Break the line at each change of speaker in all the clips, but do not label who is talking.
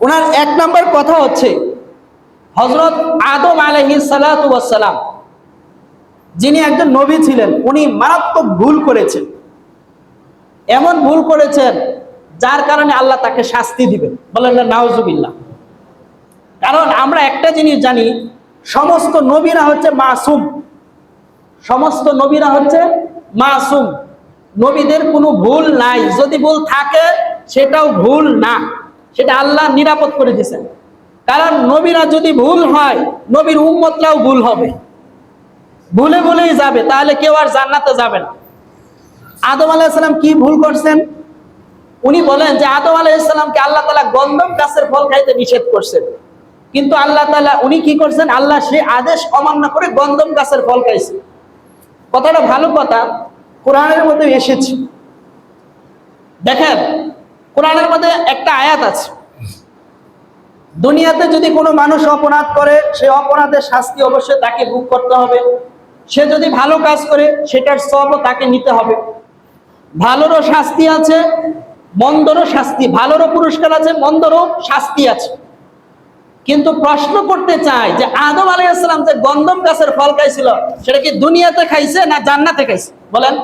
ওনার এক নম্বর কথা হচ্ছে হজরত আদম আলহি সালাম, যিনি একজন নবী ছিলেন, উনি মারাত্মক ভুল করেছেন। এমন ভুল করেছেন, যার কারণে আল্লাহ তাকে শাস্তি দিবেন। বলেন না, নাউজুবিল্লাহ। কারণ আমরা একটা জিনিস জানি, সমস্ত নবীরা হচ্ছে মাসুম। সমস্ত নবীরা হচ্ছে মাসুম। নবীদের কোনো ভুল নাই। যদি ভুল থাকে, সেটাও ভুল না। সেটা আল্লাহ নিরাপদ করে দিয়েছেন। কারণ নবীরা যদি ভুল হয়, নবীর উম্মতরাও ভুল হবে। ভুলে ভুলেই যাবে, তাহলে কেউ আর জান্নাতে যাবে না। আদম আলাইসাল্লাম কি ভুল করছেন? উনি বলেন যে আদম আলাইসাল্লামকে আল্লাহ তালা গন্ধম গাছের ফল খাইতে নিষেধ করছেন। কিন্তু আল্লাহ তালা উনি কি করছেন? আল্লাহ সে আদেশ অমান্য করে গন্ধম গাছের ফল খাইছে। কথাটা ভালো কথা, কোরআনের মধ্যে এসেছে। দেখেন কোরআনের মধ্যে একটা আয়াত আছে। দুনিয়াতে যদি কোনো মানুষ অপরাধ করে, সে অপরাধের শাস্তি অবশ্যই তাকে ভোগ করতে হবে। সে যদি ভালো কাজ করে, সেটার সবও তাকে নিতে হবে। ভালোরও শাস্তি আছে, মন্দরও শাস্তি। ভালোরও পুরস্কার আছে, মন্দরও শাস্তি আছে। কিন্তু প্রশ্ন করতে চাই যে আদম আলাইসালাম যে গন্ধম গাছের ফল খাইছিল, সেটা কি দুনিয়াতে খাইছে না জান্নাতে খাইছে? বলেন।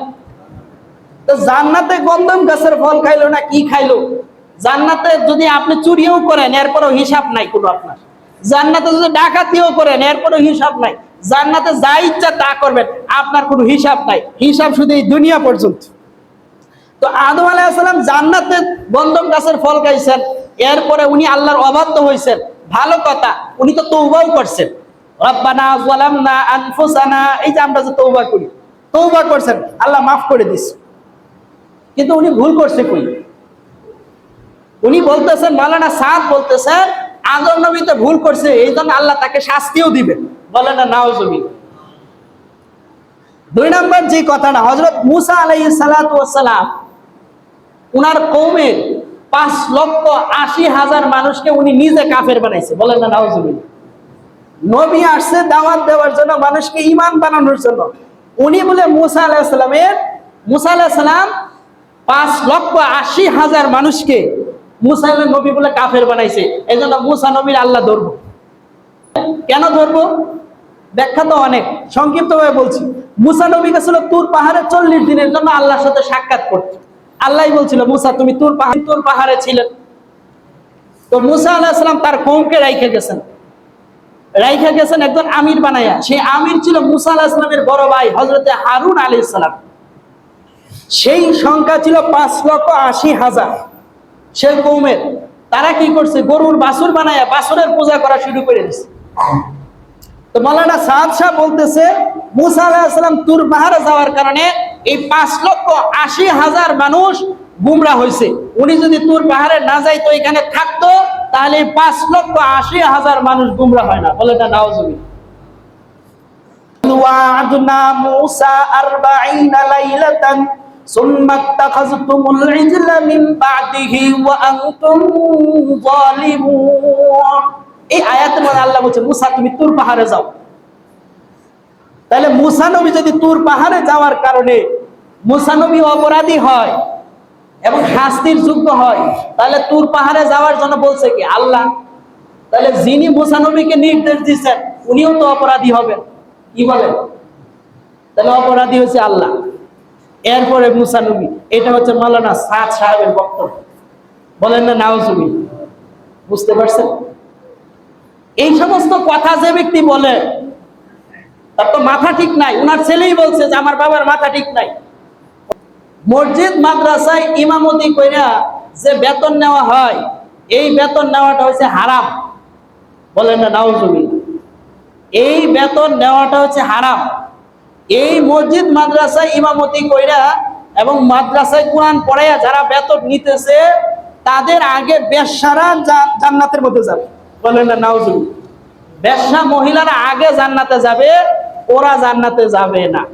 তো জান্নাতে গন্ধম গাছের ফল খাইলো না, কি খাইলো? জান্নাতে যদি আপনি চুরিও করেন, এরপরও হিসাব নাই কোনো আপনার। জান্নাতে যদি ডাকাতিও করেন, এরপরও হিসাব নাই। জান্নাতে যা ইচ্ছা তা করবেন, আপনার কোনো হিসাব নাই। হিসাব শুধু এই দুনিয়া পর্যন্ত। তো আদম আলাইসালাম জান্নাতে গন্ধম গাছের ফল খাইছেন, এরপরে উনি আল্লাহর অবাধ্য হয়েছেন ভালো কথা, উনি তো তৌবাও করছেন। রব্বানা আনফুসানা, এই যে আমরা যে তৌবা করি তৌবা করছেন, আল্লাহ মাফ করে দিস কিন্তু উনি ভুল করছে কই? উনি বলতেছেন মালানা সাদ বলতেছেন, আদম নবী তো ভুল করছে, এই জন্য আল্লাহ তাকে শাস্তিও দিবেন। বলে না, নাও জমি দুই নম্বর যে কথাটা হজরত মুসা আলাই সালাম, উনার কৌমের পাঁচ লক্ষ আশি হাজার মানুষকে উনি নিজে কাফের বানাইছে। বলেন না, নাও জমি নবী আসছে দাওয়াত দেওয়ার জন্য, মানুষকে ইমান বানানোর জন্য। উনি বলে মুসা আলাহিসাল্লামের মুসা আলাহিসাল্লাম পাঁচ লক্ষ আশি হাজার মানুষকে মুসা নবী বলে কাফের বানাইছে। এই জন্য মুসা নবীর আল্লাহ ধরবো। কেন ধরবো? ব্যাখ্যা তো অনেক। সংক্ষিপ্ত ভাবে বলছি। মুসা নবী গেছিল তুর পাহাড়ে চল্লিশ দিনের জন্য আল্লাহর সাথে সাক্ষাৎ করতে। আল্লাহ বলছিল, মুসা, তুমি তুর পাহাড় তুর পাহাড়ে ছিলেন তো মুসা আল্লাহাম তার কৌমকে রাইখে গেছেন। রাইখে গেছেন একজন আমির বানাইয়া সেই আমির ছিল মুসা আল্লাহ ইসলামের বড় ভাই হজরতে হারুন আলী ইসলাম সেই সংখ্যা ছিল পাঁচ লক্ষ আশি হাজার সে কৌমের তারা কি করছে গরুর বাসুর বানায়া বাসুরের পূজা করা শুরু করে দিছে তো মৌলানা সাদ শাহ বলতেছে মুসা আলাহিসাল্লাম তুর পাহাড়ে যাওয়ার কারণে এই পাঁচ লক্ষ আশি হাজার মানুষ গুমরা হয়েছে উনি যদি তুর পাহাড়ে না যাইতো এখানে থাকতো তাহলে এই পাঁচ লক্ষ আশি হাজার মানুষ গুমরা হয় না বলে এটা নাও জমি وعدنا موسى أربعين ليلة ثم اتخذتم العجل من بعده وأنتم ظالمون এই আয়াতের মধ্যে আল্লাহ বলছে মুসা তুমি তুর পাহাড়ে যাও তাহলে মুসা নবী যদি তুর পাহাড়ে যাওয়ার কারণে মুসা নবী অপরাধী হয় এবং শাস্তির যোগ্য হয় তাহলে তুর পাহাড়ে যাওয়ার জন্য বলছে কি আল্লাহ তাহলে যিনি মুসা নবীকে নির্দেশ দিচ্ছেন উনিও তো অপরাধী হবেন কি বলেন তাহলে অপরাধী হচ্ছে আল্লাহ এরপরে মুসা নবী, এটা হচ্ছে মালানা সাদ সাহেবের বক্তব্য। বলেন না নাওজুবি বুঝতে পারছেন? এই সমস্ত কথা যে ব্যক্তি বলে, তার তো মাথা ঠিক নাই। উনার ছেলেই বলছে যে, আমার বাবার মাথা ঠিক নাই। মসজিদ, মাদ্রাসায় ইমামতি কইরা যে বেতন নেওয়া হয়, এই বেতন নেওয়াটা হচ্ছে হারাম। বলেন না নাউজুবিল্লাহ এই বেতন নেওয়াটা হচ্ছে হারাম। এই মসজিদ মাদ্রাসায় ইমামতি কইরা এবং মাদ্রাসায় কোরআন পড়াইয়া যারা বেতন নিতেছে, তাদের আগে বেশ্যারা জা- জান্নাতের মধ্যে যাবে। বলেন না নাউজুল বেশ্যা মহিলারা আগে জান্নাতে যাবে, ওরা জান্নাতে যাবে না।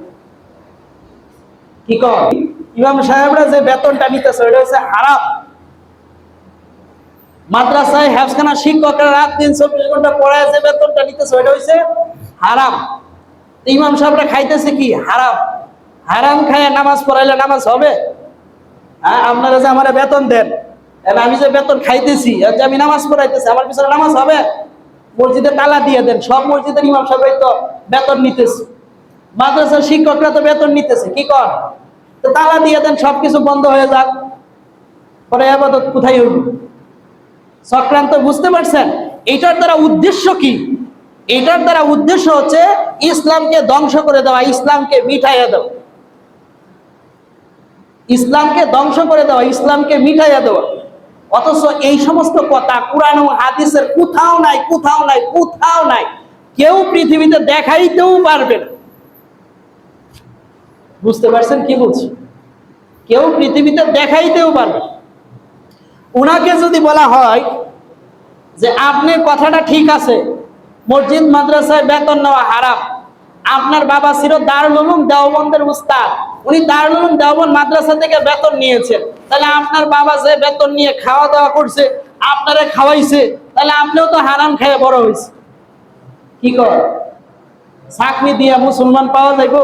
কি কর ইমাম সাহেবরা যে বেতনটা নিতেছে ওটা হচ্ছে হারাম। মাদ্রাসায় হ্যাফখানা শিক্ষকরা রাত দিন চব্বিশ ঘণ্টা পড়ায় যে বেতনটা নিতেছে, ওইটা হচ্ছে হারাম। ইমাম সাহেবরা খাইতেছে কি? হারাম। হারাম খায় নামাজ পড়াইলে নামাজ হবে? হ্যাঁ আপনারা যে আমার বেতন দেন আমি যে বেতন খাইতেছি যে আমি নামাজ পড়াইতেছি, আমার পিছনে নামাজ হবে? মসজিদে তালা দিয়ে দেন, সব মসজিদের ইমাম সাহেব তো বেতন নিতেছে। মাদ্রাসার শিক্ষকরা তো বেতন নিতেছে, কি কর? তো তালা দিয়ে দেন, সবকিছু বন্ধ হয়ে যাক। পরে আবাদত কোথায় হইব সক্রান্ত বুঝতে পারছেন? এটার দ্বারা উদ্দেশ্য কি? এটার দ্বারা উদ্দেশ্য হচ্ছে ইসলামকে ধ্বংস করে দেওয়া, ইসলামকে মিঠাইয়া দেওয়া। ইসলামকে ধ্বংস করে দেওয়া, ইসলামকে মিঠাইয়া দেওয়া। অথচ এই সমস্ত কথা কোরআন ও হাদিসের কোথাও নাই কোথাও নাই কোথাও নাই। কেউ পৃথিবীতে দেখাইতেও পারবে না। বুঝতে পারছেন কি বলছি? কেউ পৃথিবীতে দেখাইতেও পারবে না। উনাকে যদি বলা হয় যে, আপনি কথাটা ঠিক আছে মসজিদ, মাদ্রাসায় বেতন নেওয়া হারাম। আপনার বাবা ছিল দারুল উলুম উস্তাদ। উনি দারুল উলুম মাদ্রাসা থেকে বেতন নিয়েছেন। তাহলে আপনার বাবা যে বেতন নিয়ে খাওয়া দাওয়া করছে, আপনারে খাওয়াইছে, তাহলে আপনিও তো হারাম খেয়ে বড় হয়েছে কি কর চাকরি দিয়ে মুসলমান পাওয়া যাইব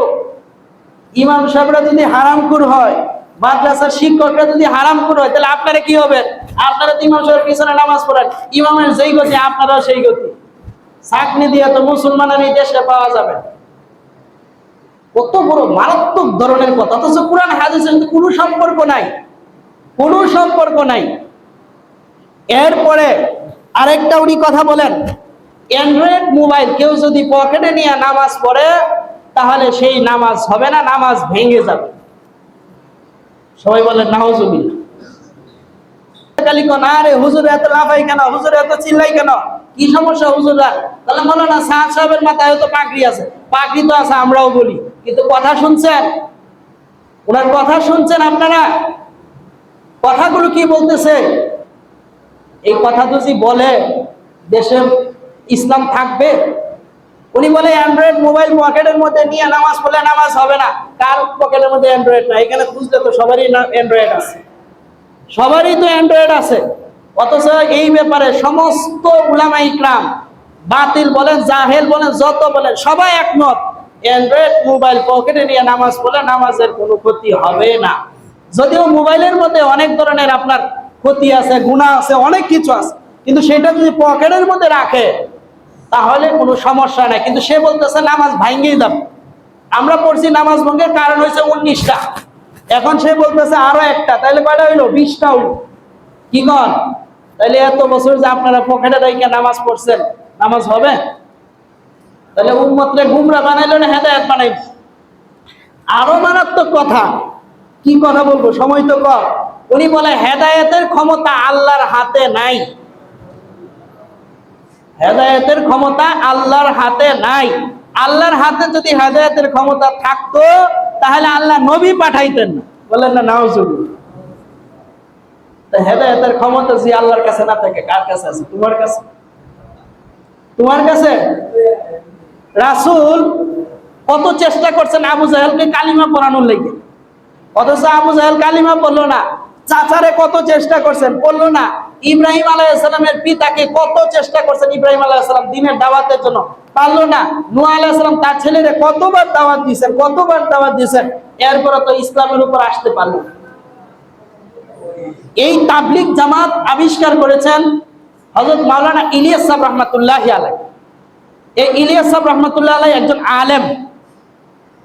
ইমাম সাহেবরা যদি হারামখুর হয়, মাদ্রাসার শিক্ষকরা যদি হারামখুর হয়, তাহলে আপনারা কি হবে? আপনারা তো ইমাম সাহেবের পিছনে নামাজ পড়েন। ইমামের যেই গতি, আপনারাও সেই গতি। চাকরি দিয়ে তো মুসলমানের এই দেশে পাওয়া যাবে। কত বড় মারাত্মক ধরনের কথা। অথচ কোরআন হাদিসের কোনো সম্পর্ক নাই। কোনো সম্পর্ক নাই। এরপরে আরেকটা উনি কথা বলেন অ্যান্ড্রয়েড মোবাইল কেউ যদি পকেটে নিয়ে নামাজ পড়ে, তাহলে সেই নামাজ হবে না, নামাজ ভেঙে যাবে। সবাই বলেন নাহজুবিল্লাহ খালি কোন, আরে হুজুর এত লাফাই কেন? হুজুর এত চিল্লাই কেন? কি সমস্যা হুজুররা তাহলে বলো না সাদ সাহেবের মাথায় হয়তো পাগড়ি আছে। পাগড়ি তো আছে, আমরাও বলি। কিন্তু কথা শুনছেন? ওনার কথা শুনছেন আপনারা? কথাগুলো কি বলতেছে? এই কথা যদি বলে, দেশে ইসলাম থাকবে? উনি বলে, অ্যান্ড্রয়েড মোবাইল পকেটের মধ্যে নিয়ে নামাজ পড়লে নামাজ হবে না। কার পকেটের মধ্যে অ্যান্ড্রয়েড না? এখানে খুঁজলে তো সবারই অ্যান্ড্রয়েড আছে। সবারই তো অ্যান্ড্রয়েড আছে। অথচ এই ব্যাপারে সমস্ত উলামা ইকরাম বাতিল বলেন, জাহেল বলেন, যত বলেন, সবাই একমত। অ্যান্ড্রয়েড মোবাইল পকেটে নিয়ে নামাজ পড়লে নামাজের কোনো ক্ষতি হবে না। যদিও মোবাইলের মধ্যে অনেক ধরনের আপনার ক্ষতি আছে, গুণা আছে, অনেক কিছু আছে। কিন্তু সেটা যদি পকেটের মধ্যে রাখে, তাহলে কোনো সমস্যা নাই। কিন্তু সে বলতেছে, নামাজ ভাঙ্গেই দাম আমরা পড়ছি নামাজ ভঙ্গের কারণ হয়েছে উনিশটা। এখন সে বলতেছে আরও একটা তাহলে কয়টা হইল? বিশটা হইল। কি কন? তাহলে এত বছর যে আপনারা পকেটে রেখে নামাজ পড়ছেন, নামাজ হবে? তাহলে উম্মতরে গুমরা বানাইলো না হেদায়ত বানাইল? আরও মারাত্মক কথা। কি কথা বলব? সময় তো কম। উনি বলে, হেদায়েতের ক্ষমতা আল্লাহর হাতে নাই। হেদায়েতের ক্ষমতা আল্লাহর হাতে নাই। আল্লাহর হাতে যদি হেদায়েতের ক্ষমতা থাকতো, তাহলে আল্লাহ নবী পাঠাইতেন না। বলেন না নাও হেদায়েতের ক্ষমতা যে আল্লাহর কাছে না থাকে, কার কাছে আছে? তোমার কাছে? তোমার কাছে? রাসূল কত চেষ্টা করছেন আবু জাহেলকে কালিমা পড়ানোর লেগে। অথচ আবু জাহেল কালিমা পড়ল না। চাচারে কত চেষ্টা করছেন, পড়ল না। ইব্রাহিম আলাইসালামের পিতাকে কত চেষ্টা করছেন ইব্রাহিম আলাইসালাম দিনের দাওয়াতের জন্য? পারল না। নুয়া আলাইসালাম তার ছেলেরে কতবার দাওয়াত দিয়েছেন, কতবার দাওয়াত দিয়েছেন? এরপরে তো ইসলামের উপর আসতে পারল এই তাবলিক জামাত আবিষ্কার করেছেন হজরত মাওলানা ইলিয়াস সাহেব রহমতুল্লাহ আলাই এই ইলিয়াস সাহেব রহমতুল্লাহ আলাই একজন আলেম।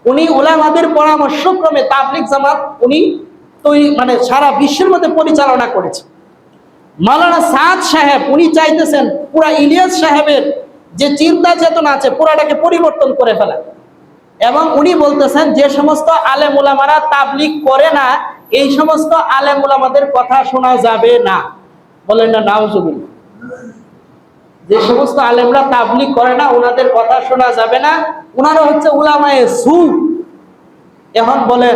উনি ওলামাদের পরামর্শক্রমে তাবলিক জামাত উনি তৈরি মানে সারা বিশ্বের মধ্যে পরিচালনা করেছেন। মাওলানা সাদ সাহেব, উনি চাইতেছেন পুরা ইলিয়াস সাহেবের যে চিন্তা চেতনা আছে, পুরাটাকে পরিবর্তন করে ফেলা। এবং উনি বলতেছেন, যে সমস্ত আলেম ওলামারা তাবলিক করে না, এই সমস্ত আলেম ওলামাদের কথা শোনা যাবে না। বলেন না নাউজুবিল যে সমস্ত আলেমরা তাবলিক করে না ওনাদের কথা শোনা যাবে না। ওনারা হচ্ছে উলামায়ে সু। এখন বলে